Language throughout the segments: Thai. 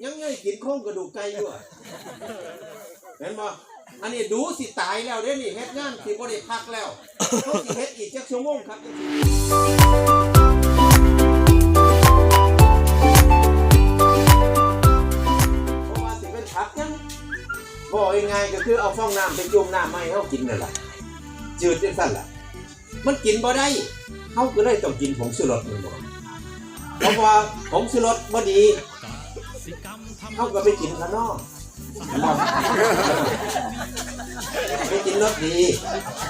ยังไงกินโครงกระดูกไก่อยู่อะเห็นบ่อันนี้ดูสิตายแล้วเด้นี่เฮ็ดงานสิบ่ได้พักแล้วเขาสิเฮ็ดอีกจักชั่วโมงครับจังสิเพราะว่าสิเป็นผักยังบ่ยังไงก็คือเอาฟองน้ำไปจุ่มน้ำมาให้เฮากินนั่นล่ะจืดจังซั่นล่ะ มันกินบ่ได้เฮาก็เลยต้องกินผงชูรสมันบ่เพราะว่าผงชูรสบ่ดี เฮาก็ไปกินข้างนอกไปกินรสดี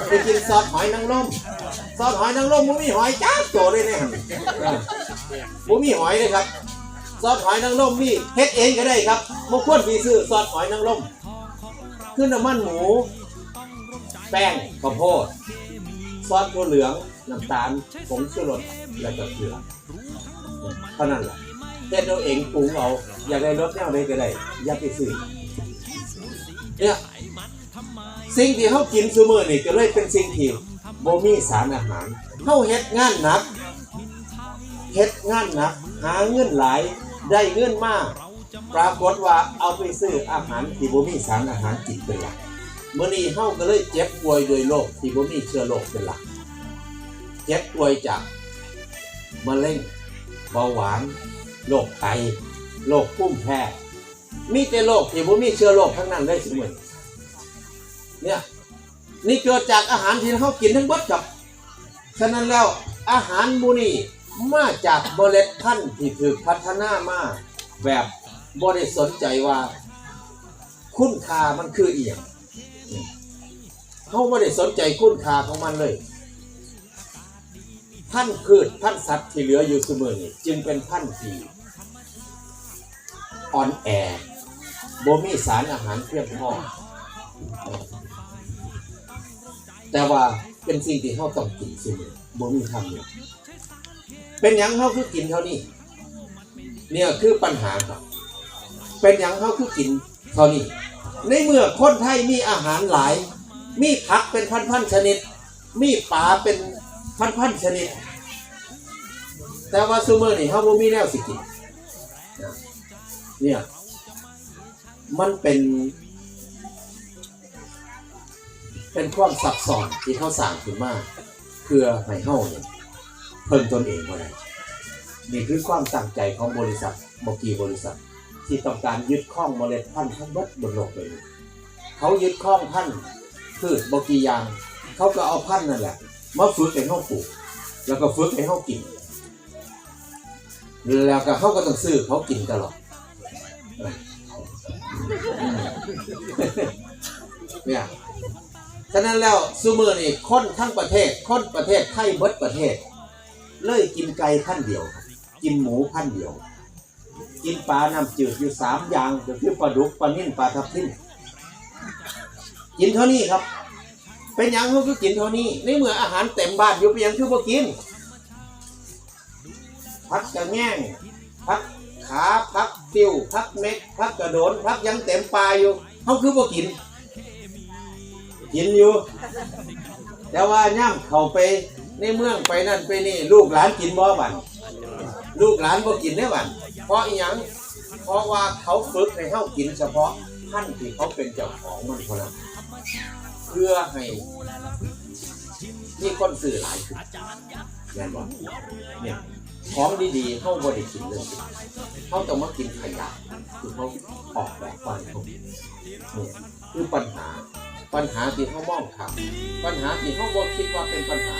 ไปกินซอสหอยนางรมซอสหอยนางรมมุมีหอยจ้าโจเลยเนี่ยมุมีหอยเลยครับ ซอสหอยนางรมนี่เฮ็ดเองก็ได้ครับบ่ควรไปซื้อซอสหอยนางรมคือน้ำมันหมู แป้งข้าวโพดซอสถั่วเหลืองน้ำตาลผงชูรสแล้วก็เกลือเท่านั้นแหละ เฮ็ดเอาเองปรุงเอาอยากได้รสแนวใดก็ได้อย่าไปซื้อเนี่ยสิ่งที่เขากินซูมือนี่ก็เลยเป็นสิ่งที่บ่มีสารอาหารเขาเฮ็ดงานหนักเฮ็ดงานหนักหาเงินหลายได้เงินมากปรากฏว่าเอาไปซื้ออาหารที่บ่มีสารอาหารกินเป็นหลักมื้อนี้เฮาก็เลยเจ็บป่วยโดยโรคที่บ่มีเชื้อโรคเป็นหลักเจ็บป่วยจากมะเร็งเบาหวาน โรคไตโรคภูมิแพ้มีแต่โรคที่บ่มีเชื้อโรคทั้งนั้นเลยสิมื้อนเนี่ยนี่เกิดจากอาหารที่เขากินทั้งหมดครับฉะนั้นแล้วอาหารหมูนี่มาจากเมล็ดพันธุ์ที่ถูกพัฒนามาแบบบ่ได้สนใจว่า คุณค่ามันคืออียงเขาไม่ได้สนใจคุณค่าของมันเลย พันธุ์พืชพันธุ์สัตว์ที่เหลืออยู่เสมอนี่จึงเป็นพันธุ์ที่อ่อนแอบ่มีสารอาหารเพียงพอแต่ว่าเป็นสิ่งที่เขาต้องกินเสมอบ่มีทางเลือกเป็นหยังเขาคือกินเท่านี้ เนี่ยคือปัญหาครับ เป็นหยังเขาคือกินเท่านี้ ในเมื่อคนไทยมีอาหารหลาย มีผักเป็นพันๆชนิด มีปลาเป็นพันๆชนิด แต่ว่าซูเมอร์นี่เขาบ่มีแนวสิกินเนี่ย มันเป็น เป็นความซับซ้อนที่เขาสร้างขึ้นมาเพื่อให้เฮาเนี่ยเพิ่มตนเองมาได้นี่คือความตั้งใจของบริษัทบกีบริษัท ที่ต้องการยึดข้องเมล็ดพันธุ์ทั้งหมดบนโลกใบนี้เขายึดข้องพันธุ์พืชบกียาง เขาก็เอาพันธุ์นั่นแหละมาฝึกให้เขาปลูก แล้วก็ฝึกให้เขากิน แล้วก็เขาก็ต้องซื้อเขากินตลอดเนี่ยฉะนั้นแล้วซูมือนี่คนทั้งประเทศคนประเทศไทยเบิดประเทศ เลยกินไก่พันเดียว กินหมูพันเดียว กินปลาน้ำจืดอยู่สามอย่างก็คือปลาดุกปลานิ่นปลาทับทิมกินเท่านี้ครับ เป็นหยังเขาคือกินเท่านี้ในเมื่ออาหารเต็มบ้านอยู่เป็นหยังคือบ่กิน พักกระแง่งพักขาพักติ้วพักเม็ดพักกระโดนพักยังเต็มปลาอยู่เขาคือบ่กิน กินอยู่ แต่ว่าย่ำเขาไปในเมืองไปนั่นไปนี่ ลูกหลานกินบ่บันลูกหลานบ่กินได้บันเพราะอีหยังเพราะว่าเขาฝึกให้เฮากินเฉพาะท่านที่เขาเป็นเจ้าของมันเท่านั้นเพื่อให้มีคนซื้อหลายขึ้น แน่นอนเนี่ยของดีๆเขาบริกินเลยเขาต้องมากินขยะคือเขาออกแบบไปเขานี่ยคือปัญหา ปัญหาที่เขามองข้ามปัญหาที่เขาบอกคิดว่าเป็นปัญหา